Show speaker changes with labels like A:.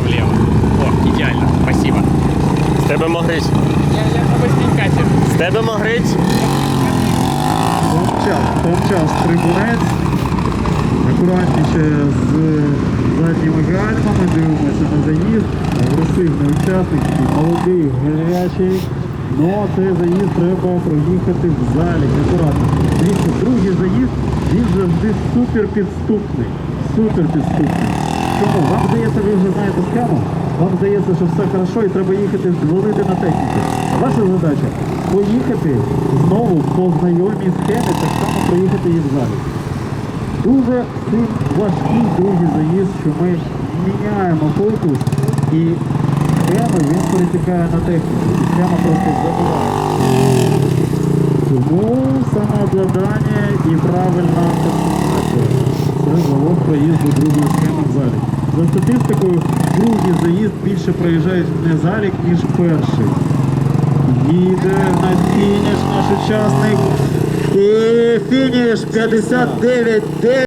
A: влево. О, идеально, спасибо.
B: З тебе могрить.
A: Я, я быстренько
B: З тебе могрить.
C: Томчас, томчас трибунець. Акуратніше з задніми гальмами, дивимося на заїзд. Агресивний учасник, молодий, гарячий. Ну, а цей заїзд треба проїхати в залі. Акуратно. Дивіться, другий заїзд, він завжди супер підступний. Супер підступний. Чому? Вам здається, ви вже знаєте схему? Вам здається, що все хорошо і треба їхати дзвонити на техніку. Ваша задача поїхати знову по знайомій схемі, так само проїхати її в залі. Дуже цим важкий другий заїзд, що ми міняємо фокус і схеми він перетікає на техніку. І схема просто забуває. Тому самообладання і правильна проїзду другої схеми в залік. За статистикою, другий заїзд більше проїжджають не залік, ніж перший. Їде на фініш наш учасник. І фініш 59